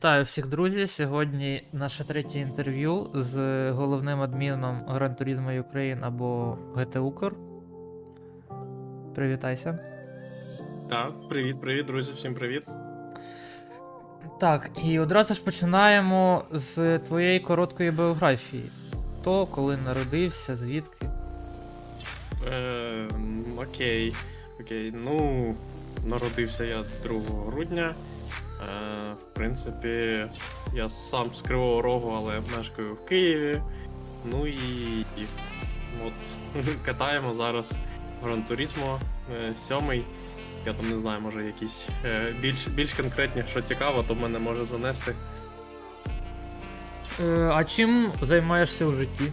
Вітаю всіх, друзі. Сьогодні наше третє інтерв'ю з головним адміном Gran Turismo Ukraine або GT Укр. Привітайся. Так, привіт, привіт, друзі, всім привіт. Так, і одразу ж починаємо з твоєї короткої біографії. Хто, коли народився, звідки? Е, окей, окей. Ну, народився я 2 грудня. Е, в принципі, я сам з Кривого Рогу, але мешкаю в Києві. Ну і, і от катаємо зараз Гран Турізмо 7. Я там не знаю, може якісь е, більш, більш конкретні, що цікаво, то мене може занести. Е, а чим займаєшся у житті?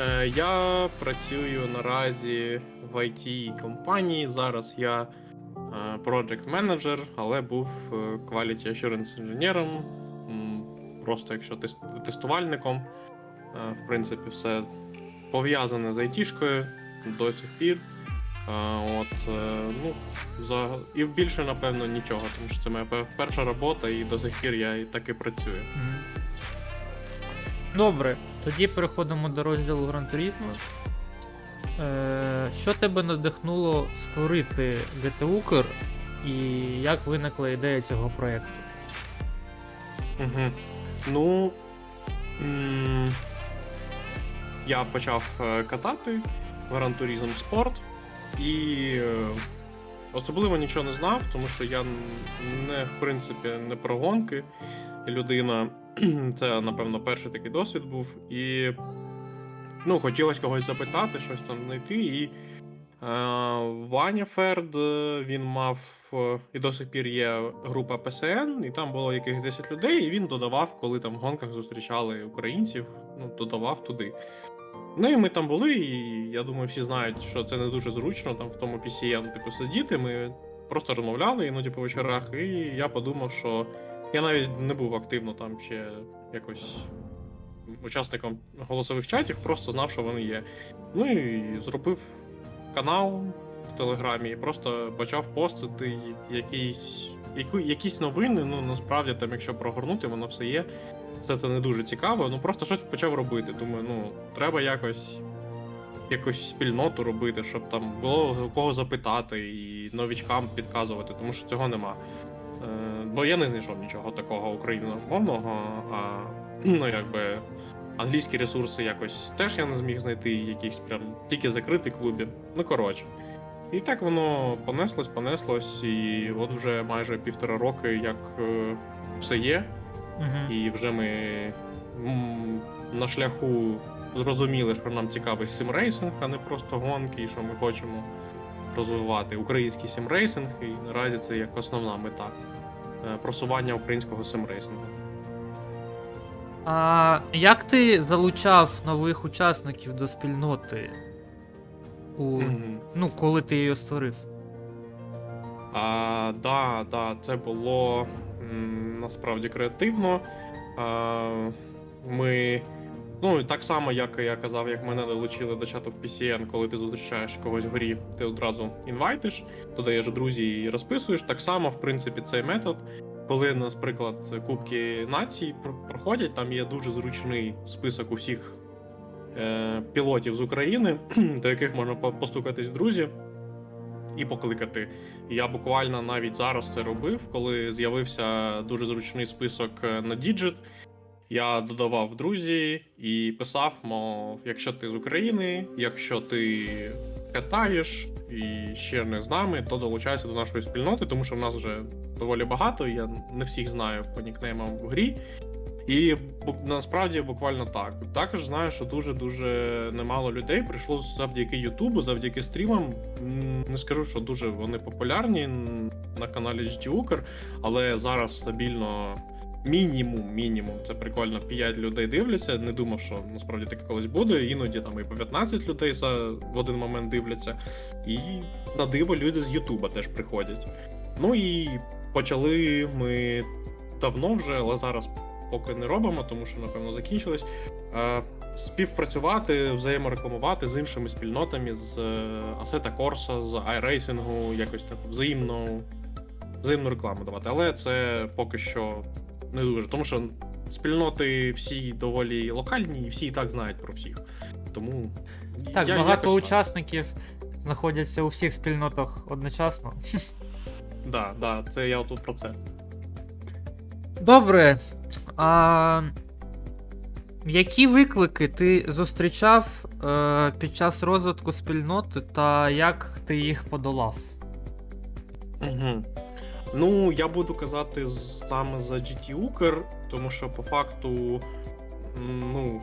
Е, Я працюю наразі в it компанії. Зараз я е, project manager, але був е, quality assurance інженером. Просто якщо тестувальником. Е, В принципі, все пов'язане з айтішкою до сих пір. Е, От, е, ну, за... І більше, напевно, нічого, тому що це моя перша робота, і до сих пір я і так і працюю. Добре, тоді переходимо до розділу. Е, що тебе надихнуло створити GT і як виникла ідея цього проєкту? Угу. Ну. Я почав е, катати Gran Turismo Sport і е, особливо нічого не знав, тому що я не, в принципі, не про гонки людина. Це, напевно, перший такий досвід був. І ну, хотілося когось запитати, щось там знайти. І е, Ваня Ферд е, він мав е, і до сих пір є група ПСН, і там було якихось 10 людей, і він додавав, коли там в гонках зустрічали українців, ну, додавав туди. Ну і ми там були, і я думаю, всі знають, що це не дуже зручно там в тому PCN, типу, сидіти. Ми просто розмовляли іноді по вечорах, і я подумав, що я навіть не був активно там ще якось учасником голосових чатів, просто знав, що вони є. Ну і зробив канал в Телеграмі і просто почав постити якісь, яку, якісь новини. Ну насправді там, якщо прогорнути, воно все є. Все це не дуже цікаво. Ну просто щось почав робити. Думаю, ну треба якось. Якусь спільноту робити, щоб там було кого запитати і новічкам підказувати, тому що цього нема. Е, бо я не знайшов нічого такого україномовного, а ну якби англійські ресурси якось теж я не зміг знайти, якісь прям тільки закриті клубі. Ну коротше. І так воно понеслось, понеслось, і от вже майже півтора роки, як е, все є, Угу. і вже ми м, на шляху зрозуміли, що нам цікавий симрейсинг, а не просто гонки, і що ми хочемо розвивати український симрейсинг, і наразі це як основна мета е, просування українського симрейсингу. А як ти залучав нових учасників до спільноти? У... Мгм. Ну, коли ти її створив? А, да, да, це було м, насправді креативно. А, ми. Ну, так само, як я казав, як мене долучили до чату в PCN, коли ти зустрічаєш когось в грі, ти одразу інвайтиш, додаєш друзі і розписуєш. Так само, в принципі, цей метод. Коли, наприклад, Кубки націй проходять, там є дуже зручний список усіх е, пілотів з України, до яких можна постукатись друзі і покликати. Я буквально навіть зараз це робив, коли з'явився дуже зручний список е, на Digit. Я додавав друзі і писав, мов, якщо ти з України, якщо ти катаєш і ще не з нами, то долучайся до нашої спільноти, тому що в нас вже доволі багато, я не всіх знаю по нікнеймам в грі. І насправді буквально так. Також знаю, що дуже-дуже немало людей прийшло завдяки Ютубу, завдяки стрімам. Не скажу, що дуже вони популярні на каналі GT Укр, але зараз стабільно мінімум, мінімум. Це прикольно. 5 людей дивляться. Не думав, що насправді таке колись буде. Іноді там і по 15 людей за в один момент дивляться. І на диво люди з Ютуба теж приходять. Ну і почали ми давно вже, але зараз поки не робимо, тому що напевно закінчилось. Е, Співпрацювати, взаєморекламувати з іншими спільнотами, з Assetto Corsa, з iRacing, якось так взаємно взаємну рекламу давати. Але це поки що не дуже. Тому що спільноти всі доволі локальні, і всі і так знають про всіх. Тому. Так, я багато так. учасників знаходяться у всіх спільнотах одночасно. Да, да, це я тут про це. Добре. А... Які виклики ти зустрічав е, під час розвитку спільноти та як ти їх подолав? Угу. Ну, я буду казати саме за GT Укр, тому що по факту, ну,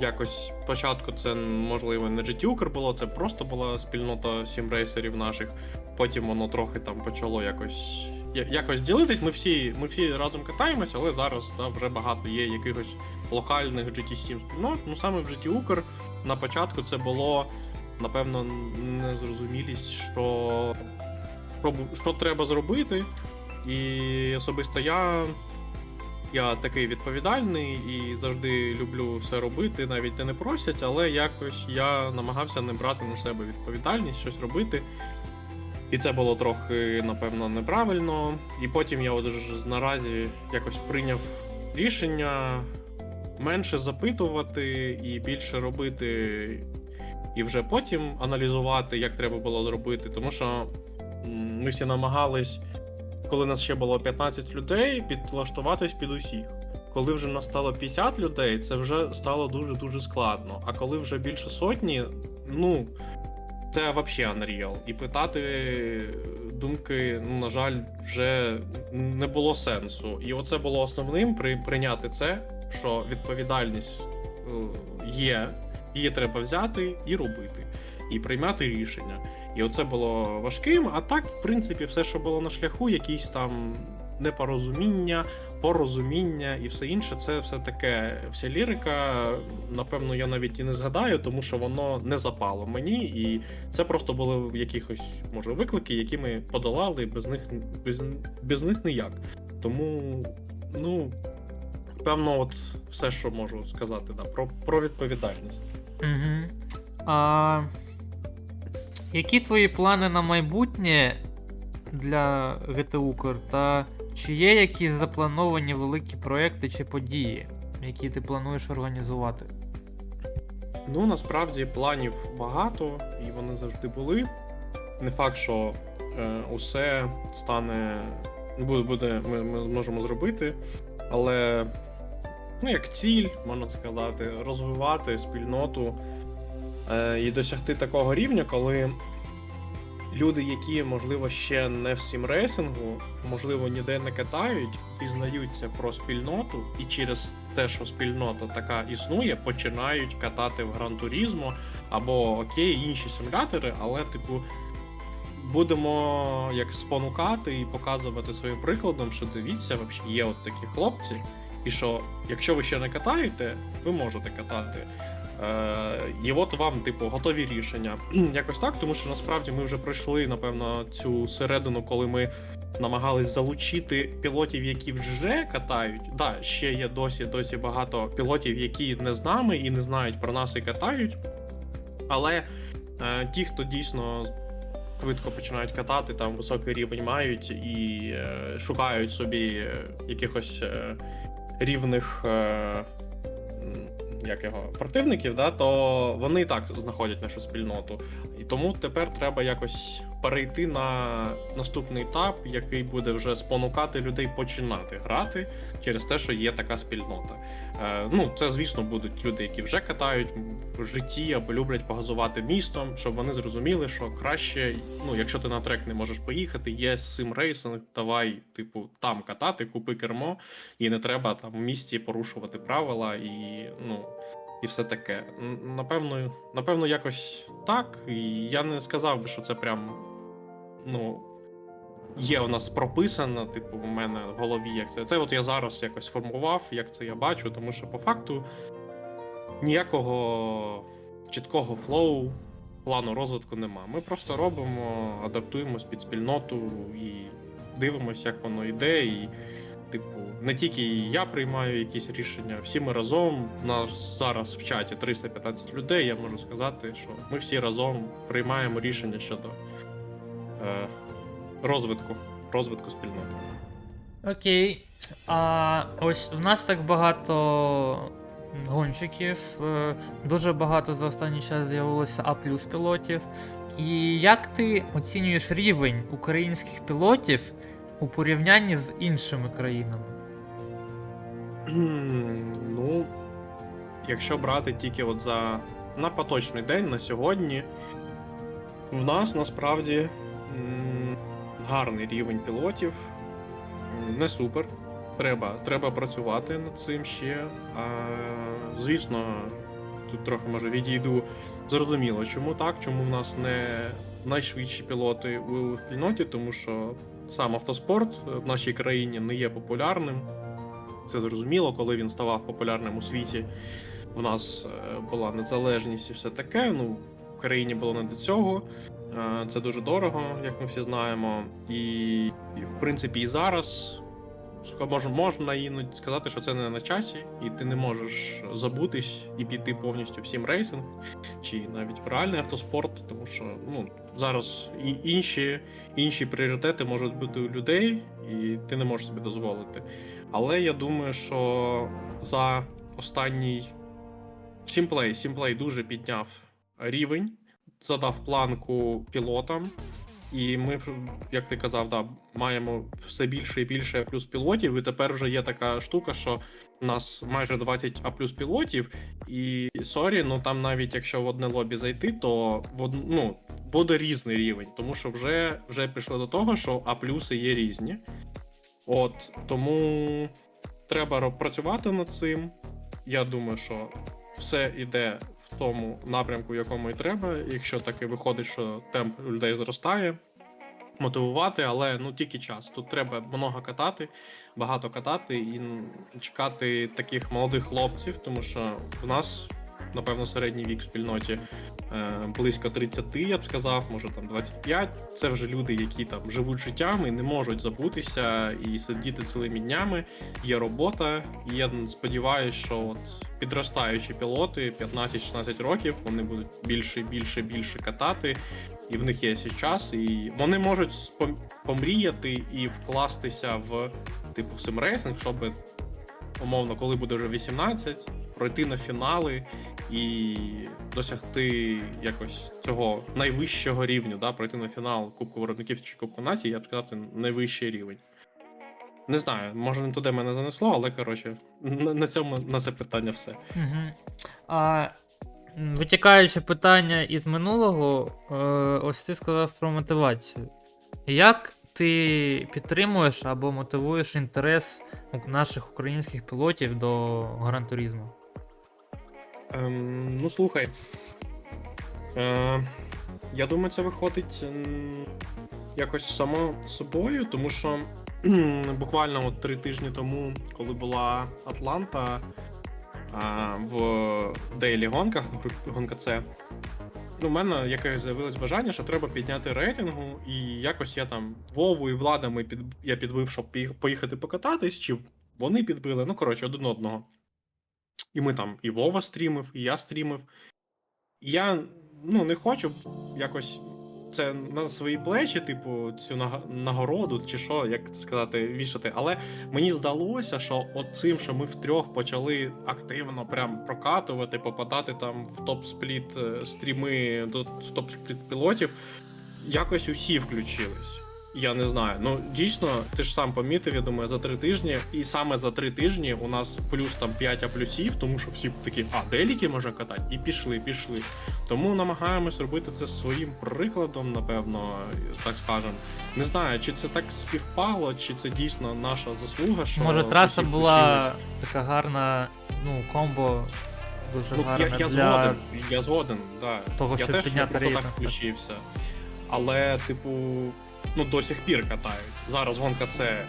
якось спочатку це можливо не GT Укр було, це просто була спільнота сімрейсерів наших. Потім воно трохи там почало якось. Якось ділитись. Ми всі, ми всі разом катаємося, але зараз да, вже багато є якихось локальних GT7 спільнот. Ну саме в GT Укр на початку це було, напевно, незрозумілість, що що, треба зробити. І особисто я, я такий відповідальний і завжди люблю все робити, навіть не просять, але якось я намагався не брати на себе відповідальність, щось робити. І це було трохи, напевно, неправильно. І потім я от наразі якось прийняв рішення менше запитувати і більше робити, і вже потім аналізувати, як треба було зробити. Тому що ми всі намагались, коли нас ще було 15 людей, підлаштуватись під усіх. Коли вже нас стало 50 людей, це вже стало дуже-дуже складно. А коли вже більше сотні, ну це взагалі Unreal. І питати думки, ну, на жаль, вже не було сенсу. І оце було основним при, прийняти це, що відповідальність е, є, її треба взяти і робити, і приймати рішення. І оце було важким. А так, в принципі, все, що було на шляху, якісь там непорозуміння, порозуміння і все інше, це все таке. Вся лірика, напевно, я навіть і не згадаю, тому що воно не запало мені, і це просто були якихось, може, виклики, які ми подолали, без них без, без них ніяк. Тому, ну, певно, от все, що можу сказати, да, про, про відповідальність. Угу. А... Які твої плани на майбутнє для GT Та чи є якісь заплановані великі проекти чи події, які ти плануєш організувати? Ну, насправді планів багато, і вони завжди були. Не факт, що е, усе стане. Буде, буде ми, ми зможемо зробити, але ну, як ціль, можна сказати, розвивати спільноту і досягти такого рівня, коли люди, які, можливо, ще не в сімрейсингу, можливо, ніде не катають, пізнаються про спільноту, і через те, що спільнота така існує, починають катати в Гран Турізмо або окей, інші симулятори, але, типу, будемо як спонукати і показувати своїм прикладом, що дивіться, вообще є от такі хлопці, і що якщо ви ще не катаєте, ви можете катати. Е, і от вам, типу, готові рішення. Якось так, тому що насправді ми вже пройшли, напевно, цю середину, коли ми намагались залучити пілотів, які вже катають. Да, ще є досі досі багато пілотів, які не з нами і не знають про нас і катають. Але е, ті, хто дійсно швидко починають катати, там високий рівень мають і е, шукають собі якихось е, рівних. Е, як його противників, да, то вони так знаходять нашу спільноту. І тому тепер треба якось перейти на наступний етап, який буде вже спонукати людей починати грати через те, що є така спільнота. Е, ну, це, звісно, будуть люди, які вже катають в житті або люблять погазувати містом, щоб вони зрозуміли, що краще, ну, якщо ти на трек не можеш поїхати, є сим-рейсинг, давай, типу, там катати, купи кермо, і не треба там в місті порушувати правила і, ну. І все таке. Напевно, напевно, якось так. І я не сказав би, що це прям. Ну. Є в нас прописано, типу, у мене в голові, як це. Це от я зараз якось формував, як це я бачу, тому що по факту ніякого чіткого флоу, плану розвитку нема. Ми просто робимо, адаптуємось під спільноту і дивимося, як воно йде. І, типу, не тільки я приймаю якісь рішення, всі ми разом. У нас зараз в чаті 315 людей. Я можу сказати, що ми всі разом приймаємо рішення щодо е, розвитку розвитку спільноти. Окей. А ось в нас так багато гонщиків, е, дуже багато за останній час з'явилося А пілотів. І як ти оцінюєш рівень українських пілотів у порівнянні з іншими країнами? Ну, якщо брати тільки от за на поточний день, на сьогодні, в нас насправді гарний рівень пілотів. Не супер. Треба, треба працювати над цим ще. А, звісно, тут трохи може відійду. Зрозуміло, чому так, чому в нас не найшвидші пілоти у спільноті, тому що сам автоспорт в нашій країні не є популярним. Це зрозуміло, коли він ставав популярним у світі. У нас е, була незалежність і все таке. Ну, в країні було не до цього. Е, Це дуже дорого, як ми всі знаємо. І, і в принципі, і зараз ска- мож- можна іноді сказати, що це не на часі, і ти не можеш забутись і піти повністю в сім рейсинг, чи навіть в реальний автоспорт, тому що ну, зараз і інші, інші пріоритети можуть бути у людей, і ти не можеш собі дозволити. Але я думаю, що за останній сімплей, сімплей дуже підняв рівень, задав планку пілотам. І ми, як ти казав, да, маємо все більше і більше плюс пілотів. І тепер вже є така штука, що у нас майже 20 А плюс пілотів. І сорі, ну там навіть якщо в одне лобі зайти, то в од... ну, буде різний рівень, тому що вже, вже прийшло до того, що А плюси є різні. От тому треба працювати над цим. Я думаю, що все йде тому напрямку, в якому і треба. Якщо таки виходить, що темп людей зростає, мотивувати, але ну тільки час. Тут треба много катати, багато катати і чекати таких молодих хлопців, тому що в нас. Напевно, середній вік в спільноті е, близько 30, я б сказав, може там 25. Це вже люди, які там живуть життям і не можуть забутися і сидіти цілими днями. Є робота, і я сподіваюся, що от підростаючі пілоти 15-16 років вони будуть більше, більше, більше катати, і в них є ще час, і вони можуть помріяти і вкластися в типу в симрейсинг, щоб умовно, коли буде вже 18, пройти на фінали і досягти якось цього найвищого рівню, да, пройти на фінал Кубку виробників чи Кубку націй, я б сказав, це найвищий рівень. Не знаю, може не туди мене занесло, але коротше, на, цьому на це питання все. Угу. А, витікаючи питання із минулого, е, ось ти сказав про мотивацію. Як ти підтримуєш або мотивуєш інтерес наших українських пілотів до гран-туризму? Ем, ну слухай. Е, я думаю, це виходить якось само собою, тому що буквально от три тижні тому, коли була Атланта а, в Дейлі гонках, гонка ну, у мене якесь з'явилось бажання, що треба підняти рейтингу, і якось я там Вову і Влада ми під, я підбив, щоб поїхати покататись, чи вони підбили, ну коротше, один одного. І ми там і Вова стрімив, і я стрімив. Я ну, не хочу якось це на свої плечі, типу, цю нагороду, чи що, як сказати, вішати. Але мені здалося, що от цим, що ми втрьох почали активно прям прокатувати, попадати там в топ-спліт е, стріми до топ-спліт пілотів, якось усі включились. Я не знаю. Ну дійсно, ти ж сам помітив, я думаю, за три тижні, і саме за три тижні у нас плюс там 5 а плюсів, тому що всі такі, а деліки можна катати, і пішли, пішли. Тому намагаємось робити це своїм прикладом, напевно, так скажем. Не знаю, чи це так співпало, чи це дійсно наша заслуга. Що Може, траса була включились. така гарна, ну, комбо дуже Ну, гарна я, я для. згоден, я згоден, да. того, я щоб теж підняти я так включився. Але, типу, ну до сих пір катають. Зараз гонка це, е,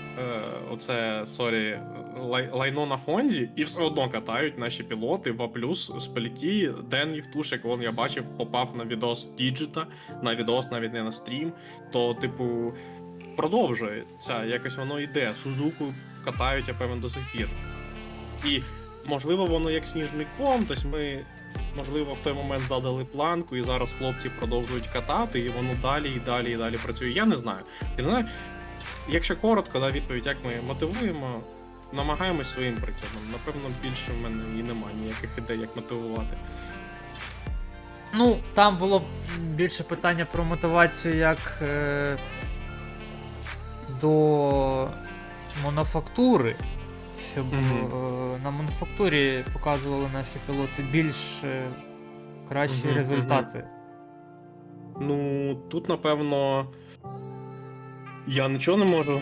оце, сорі, лай, лайно на Хонді, і все одно катають наші пілоти в А+, з Пеліті, Ден Євтушек, вон я бачив, попав на відос Діджита, на відос, навіть не на стрім. То, типу, продовжується, якось воно йде. Сузуку катають, я певен, до сих пір. І можливо, воно як сніжний ком, тобто ми, можливо, в той момент задали планку, і зараз хлопці продовжують катати, і воно далі і далі і далі працює. Я не знаю. Я не знаю. якщо коротко, да, відповідь, як ми мотивуємо, намагаємось своїм прикладом. Напевно, більше в мене і немає ніяких ідей, як мотивувати. Ну, там було більше питання про мотивацію як е, до мануфактури. Щоб е, на мануфактурі показували наші пілоти більш е, кращі Мгм, результати. Ну, тут, напевно, я нічого не можу.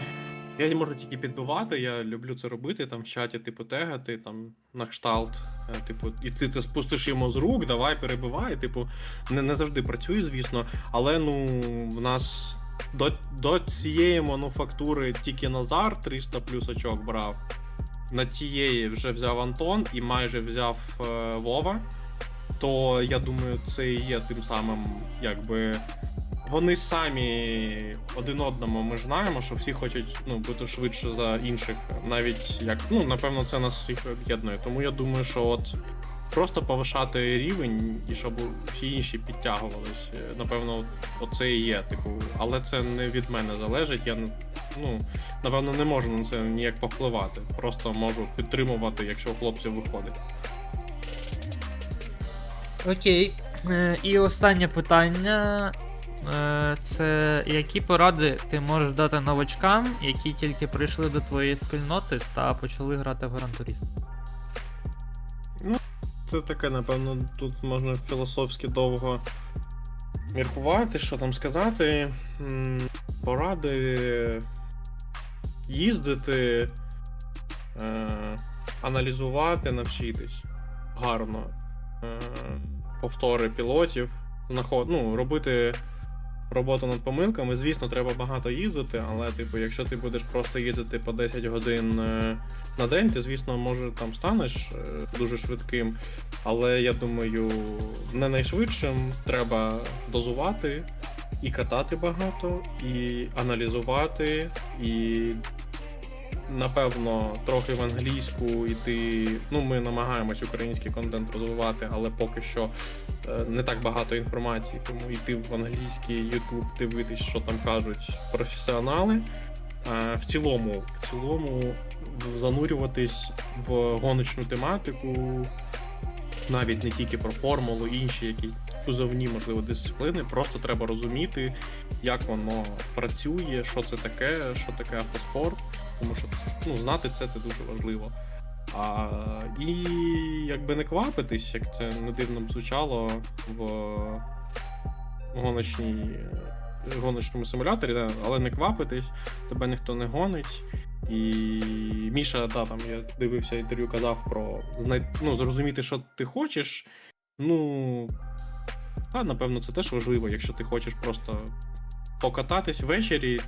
Я не можу тільки підбивати, я люблю це робити, там в чаті, типу, тегати, там на кшталт. е, Типу, і ти це спустиш йому з рук, давай перебивай. Типу, не, не завжди працює, звісно. Але ну, в нас до, до цієї мануфактури тільки Назар 300 плюс очок брав. На цієї вже взяв Антон і майже взяв е, Вова то я думаю, це і є тим самим, якби. Вони самі один одному ми знаємо, що всі хочуть ну, бути швидше за інших, навіть як ну напевно це нас всіх об'єднує. Тому я думаю, що от просто повишати рівень і щоб всі інші підтягувались. е, Напевно, оце і є. Типу, але це не від мене залежить. Я ну напевно не можу на це ніяк повпливати. Просто можу підтримувати, якщо у хлопців виходить. Окей. Е, і останнє питання. Е, це які поради ти можеш дати новачкам, які тільки прийшли до твоєї спільноти та почали грати в Gran Turismo? Це таке, напевно, тут можна філософськи довго міркувати, що там сказати. Поради їздити, е, аналізувати, навчитись гарно. Е, повтори пілотів, знаход... ну, робити роботу над помилками. Звісно, треба багато їздити, але, типу, якщо ти будеш просто їздити по 10 годин е, на день, ти, звісно, може там станеш е, дуже швидким. Але я думаю, не найшвидшим треба дозувати і катати багато, і аналізувати, і напевно трохи в англійську йти. Ну, ми намагаємось український контент розвивати, але поки що е, не так багато інформації, тому йти в англійський YouTube, дивитись, що там кажуть професіонали. Е, В цілому, в цілому занурюватись в гоночну тематику, навіть не тільки про формулу, інші якісь кузовні, можливо, дисципліни. Просто треба розуміти, як воно працює, що це таке, що таке автоспорт, тому що ну, знати це це дуже важливо. А, і якби не квапитись, як це не дивно б звучало в гоночній, гоночному симуляторі, але не квапитись, тебе ніхто не гонить. І Міша, да, там я дивився інтерв'ю, казав про знай... ну, зрозуміти, що ти хочеш. Ну, та, напевно, це теж важливо, якщо ти хочеш просто покататись ввечері,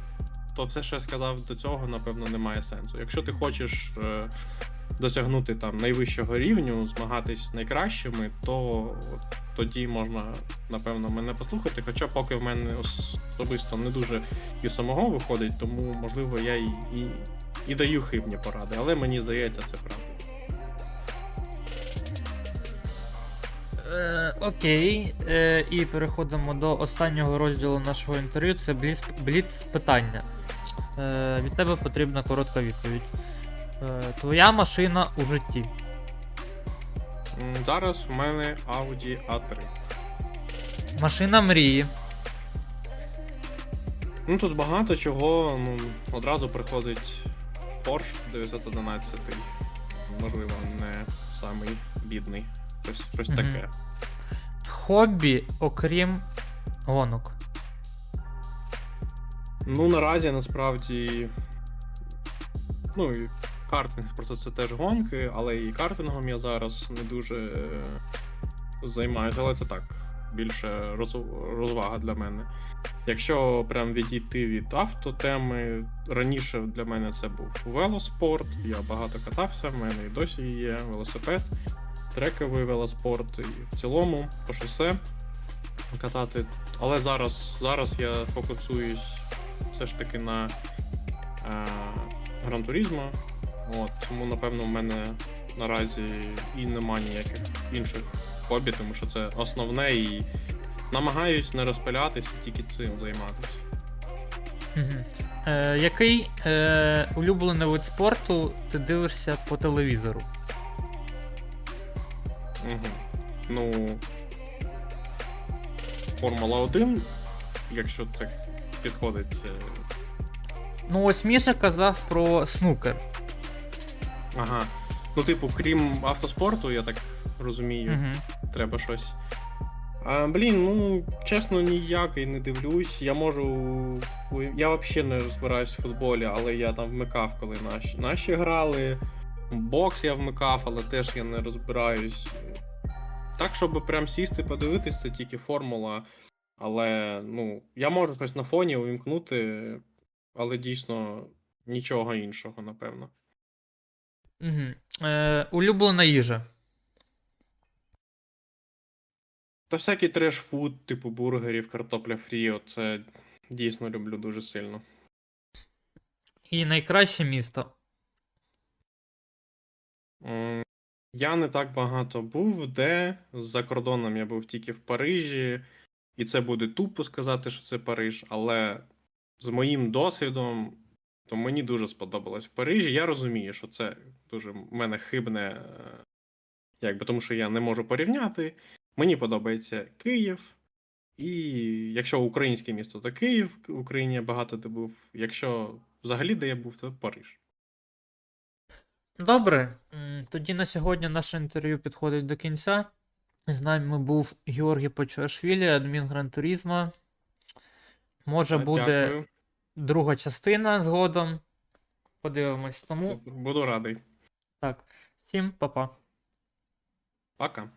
то все, що я сказав до цього, напевно, не має сенсу. Якщо ти хочеш е, досягнути там найвищого рівню, змагатись з найкращими, то тоді можна, напевно, мене послухати. Хоча поки в мене особисто не дуже і самого виходить, тому можливо я і, і, і даю хибні поради, але мені здається, це правда. Е, окей. Е, і переходимо до останнього розділу нашого інтерв'ю. Це бліц, бліц питання. Е, від тебе потрібна коротка відповідь. Е, твоя машина у житті. М, Зараз в мене Audi A3. Машина мрії. Ну тут багато чого, ну, одразу приходить Porsche 911. Можливо, не самий бідний. Щось, щось Мгм. таке. Хобі, окрім гонок. Ну, наразі насправді. Ну, і картинг, просто це теж гонки, але і картингом я зараз не дуже е, займаюся, але це так. Більше роз- розвага для мене. Якщо прям відійти від автотеми, раніше для мене це був велоспорт, я багато катався, в мене і досі є велосипед, трековий велоспорт, і в цілому по шосе катати. Але зараз, зараз я фокусуюсь все ж таки на е, Гран Турізмо. От, тому, напевно, в мене наразі і нема ніяких інших хобі, тому що це основне і намагаюсь не розпилятися, тільки цим займатися. Е, який е, улюблений вид спорту ти дивишся по телевізору? Угу. Ну. Формула 1, якщо це підходить. е, Ну, ось Міша казав про снукер. Ага. Ну, типу, крім автоспорту, я так розумію, Угу. треба щось. А, блін, ну, чесно, ніякий не дивлюсь. Я можу. Я взагалі не розбираюсь в футболі, але я там вмикав, коли наші, наші грали. Бокс я вмикав, але теж я не розбираюсь. Так, щоб прям сісти, подивитись, це тільки формула. Але, ну, я можу щось на фоні увімкнути, але дійсно нічого іншого, напевно. Угу. Е, улюблена їжа. Та всякий треш-фуд, типу бургерів, картопля фрі, це дійсно люблю дуже сильно. І найкраще місто. Я не так багато був, де за кордоном я був тільки в Парижі, і це буде тупо сказати, що це Париж, але з моїм досвідом, то мені дуже сподобалось в Парижі. Я розумію, що це дуже в мене хибне, е, якби тому що я не можу порівняти. Мені подобається Київ. І якщо українське місто, то Київ, в Україні багато де був. Якщо взагалі де я був, то Париж. Добре, тоді на сьогодні наше інтерв'ю підходить до кінця. З нами був Георгій Почуашвілі, адмін Гран Турізма. Може, Е, буде Дякую. друга частина згодом. Подивимось. Тому Буду радий. так, всім па-па. Пока.